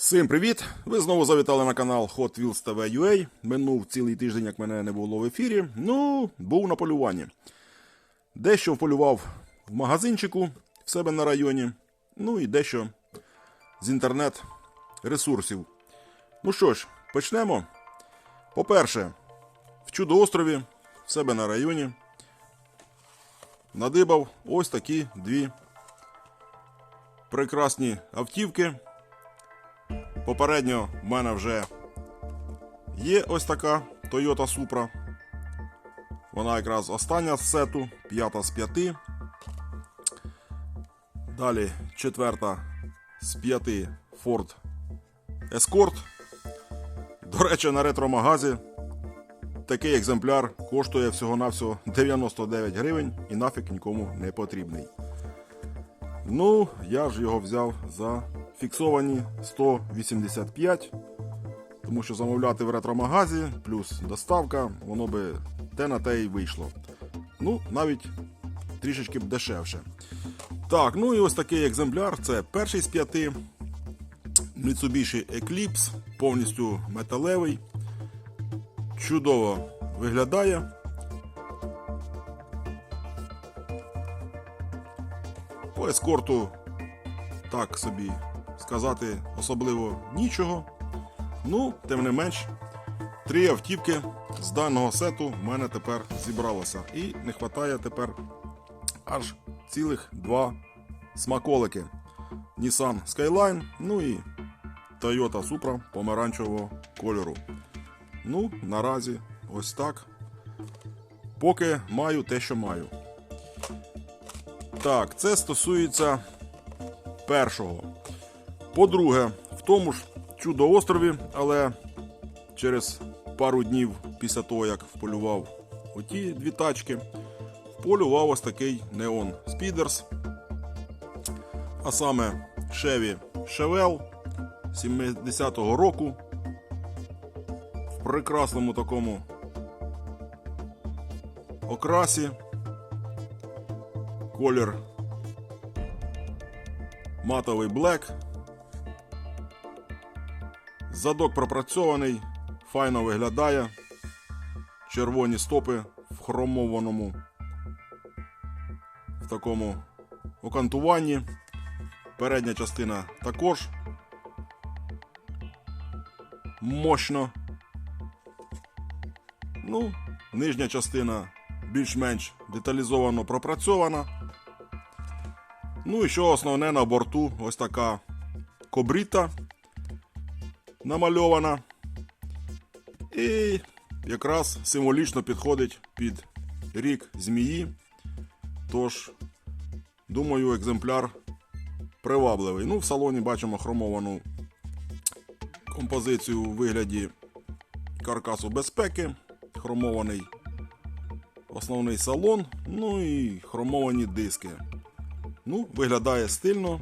Всім привіт! Ви знову завітали на канал Hot Wheels TV UA. Минув цілий тиждень, як мене не було в ефірі. Ну, був на полюванні. Дещо вполював в магазинчику в себе на районі. Ну і дещо з інтернет-ресурсів. Ну що ж, почнемо. По-перше, в Чудо-острові в себе на районі надибав ось такі дві прекрасні автівки. Попередньо в мене вже є ось така Toyota Supra. Вона якраз остання з сету, п'ята з п'яти. Далі четверта з п'яти Ford Escort. До речі, на ретромагазі такий екземпляр коштує всього-навсього 99 гривень і нафіг нікому не потрібний. Ну, я ж його взяв за фіксовані 185, тому що замовляти в ретромагазі плюс доставка, воно би те на те й вийшло. Ну, навіть трішечки б дешевше. Так, ну і ось такий екземпляр. Це перший з п'яти. Mitsubishi Eclipse, повністю металевий. Чудово виглядає. По ескорту так собі сказати особливо нічого. Ну, тим не менш, три автівки з даного сету в мене тепер зібралося. І не вистачає тепер аж цілих два смаколики. Nissan Skyline, ну і Toyota Supra помаранчевого кольору. Ну, наразі ось так. Поки маю те, що маю. Так, це стосується першого. По-друге, в тому ж чудо-острові, але через пару днів після того, як вполював оті дві тачки, вполював ось такий Neon Speeders. А саме Chevy Chevelle 70-го року. В прекрасному такому окрасі. Колір матовий блек. Задок пропрацьований, файно виглядає. Червоні стопи в хромованому в такому окантуванні. Передня частина також мощно. Ну, нижня частина більш-менш деталізовано пропрацьована. Ну і що основне на борту ось така кобріта намальована. І якраз символічно підходить під рік змії. Тож, думаю, екземпляр привабливий. Ну, в салоні бачимо хромовану композицію у вигляді каркасу безпеки, хромований основний салон, ну і хромовані диски. Ну, виглядає стильно,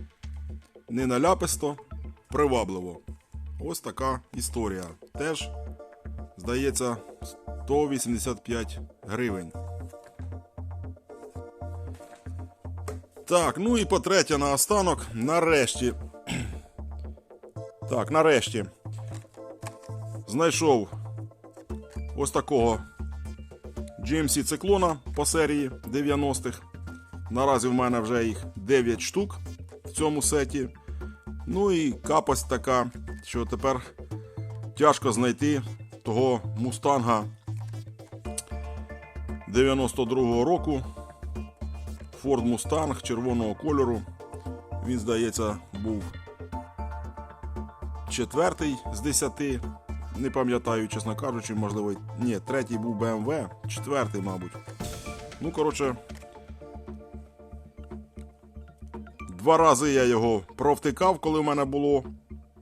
не наляписто, привабливо. Ось така історія. Теж, здається, 185 гривень. Так, ну і по-третє, наостанок, нарешті. Так, нарешті. Знайшов ось такого GMC циклона по серії 90-х. Наразі в мене вже їх 9 штук в цьому сеті. Ну і капость така, що тепер тяжко знайти того мустанга 92-го року. Ford Mustang червоного кольору. Він, здається, був четвертий з 10. Не пам'ятаю, чесно кажучи, можливо, ні, третій був BMW, четвертий, мабуть. Ну, коротше, Два рази я його провтикав, коли в мене було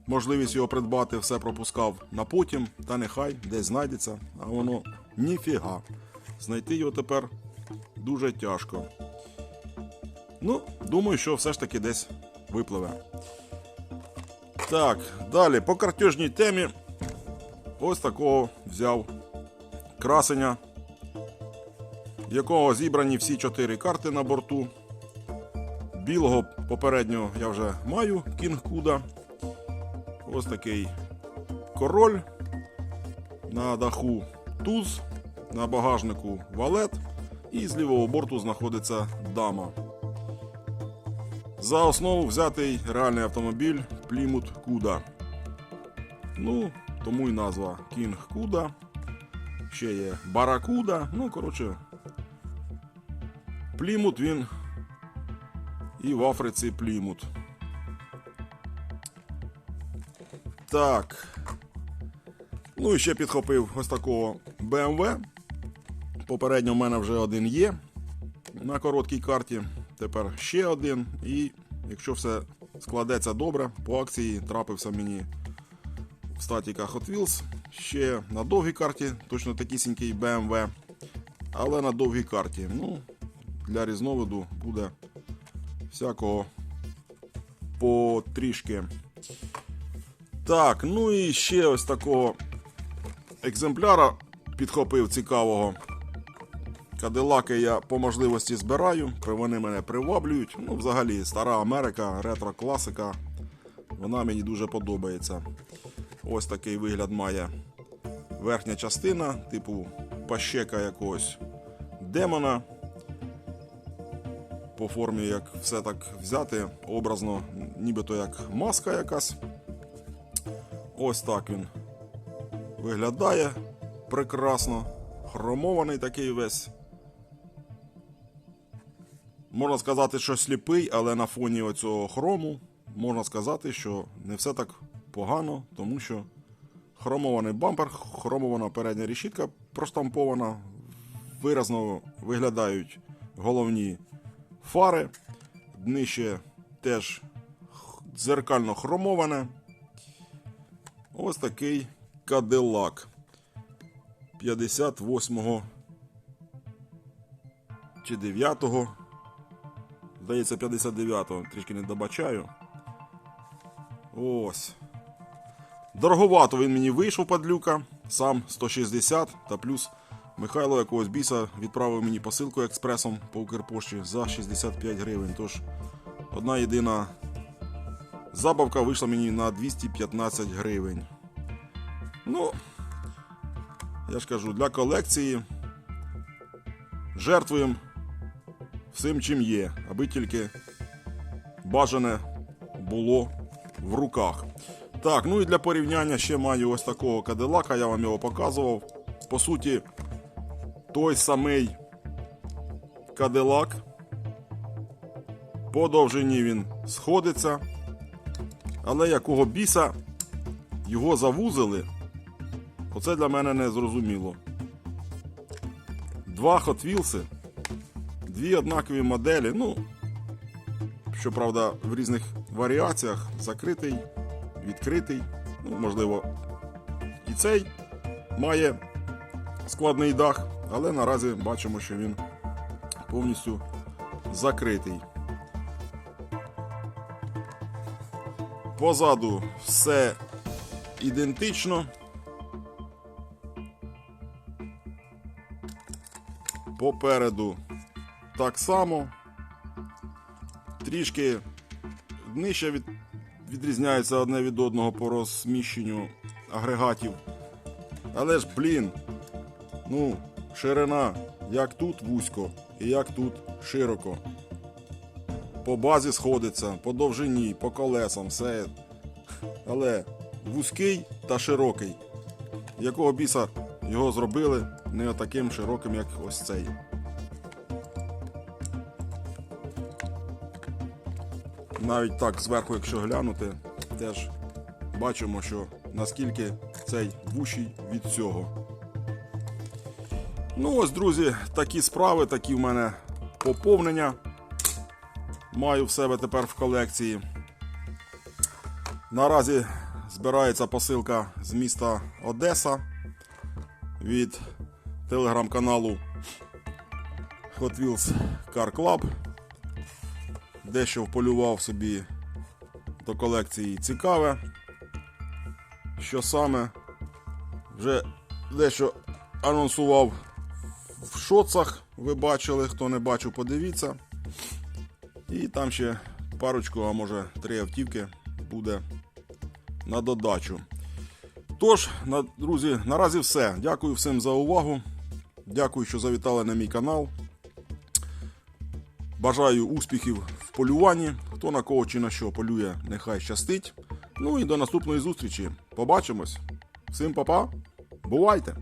можливість його придбати, все пропускав на потім, та нехай десь знайдеться, а воно ніфіга. Знайти його тепер дуже тяжко. Ну, думаю, що все ж таки десь випливе. Так, далі по картежній темі ось такого взяв красення, якого зібрані всі чотири карти на борту. Білого попередньо я вже маю Кінг Куда. ось такий король. На даху туз, на багажнику валет, і з лівого борту знаходиться дама. За основу взятий реальний автомобіль Plymouth Cuda. Ну, тому і назва King Cuda. Ще є Баракуда. Ну, коротше, Плімут він і в Африці Плімут. Так. Ну і ще підхопив ось такого BMW. Попередньо в мене вже один є на короткій карті. Тепер ще один. І якщо все складеться добре, по акції трапився мені в статіках Hot Wheels. Ще на довгій карті, точно такісінький BMW. Але на довгій карті. Ну, для різновиду буде всякого потрішки. Так, ну і ще ось такого екземпляра підхопив цікавого. Кадилаки я по можливості збираю, вони мене приваблюють. Ну, взагалі, стара Америка, ретро-класика. Вона мені дуже подобається. Ось такий вигляд має верхня частина, типу пащека якогось демона. По формі, як все так взяти, образно, нібито як маска якась. Ось так він виглядає прекрасно. Хромований такий весь. Можна сказати, що сліпий, але на фоні оцього хрому можна сказати, що не все так погано, тому що хромований бампер, хромована передня решітка проштампована, виразно виглядають головні фари. Днище теж дзеркально хромоване. Ось такий кадилак 58-го чи 9-го. Здається, 59-го, трішки не добачаю. Ось. Дороговато він мені вийшов падлюка, сам 160 та плюс Михайло якогось біса відправив мені посилку експресом по Укрпошті за 65 гривень. Тож одна єдина забавка вийшла мені на 215 гривень. Ну, я ж кажу, для колекції жертвуємо всім, чим є, аби тільки бажане було в руках. Так, ну і для порівняння ще маю ось такого кадилака, я вам його показував. По суті, той самий кадилак. По довжині він сходиться. Але якого біса його завузили, оце для мене не зрозуміло. Два Wheels, дві однакові моделі, ну, щоправда, в різних варіаціях закритий, відкритий. Ну, можливо, і цей має складний дах, але наразі бачимо, що він повністю закритий. Позаду все ідентично. Попереду так само. Трішки нижче від, відрізняється одне від одного по розміщенню агрегатів. Але ж, блін, ну, ширина, як тут вузько і як тут широко. По базі сходиться, по довжині, по колесам, все. Але вузький та широкий. Якого біса його зробили не таким широким, як ось цей. Навіть так зверху, якщо глянути, теж бачимо, що наскільки цей вущий від цього. Ну ось, друзі, такі справи, такі в мене поповнення. Маю в себе тепер в колекції. Наразі збирається посилка з міста Одеса від телеграм-каналу Hot Wheels Car Club. Дещо вполював собі до колекції цікаве. Що саме вже дещо анонсував в шоцах. Ви бачили, хто не бачив, подивіться. І там ще парочку, а може три автівки буде на додачу. Тож, друзі, наразі все. Дякую всім за увагу. Дякую, що завітали на мій канал. Бажаю успіхів в полюванні. Хто на кого чи на що полює, нехай щастить. Ну і до наступної зустрічі. Побачимось. Всім па-па. Бувайте!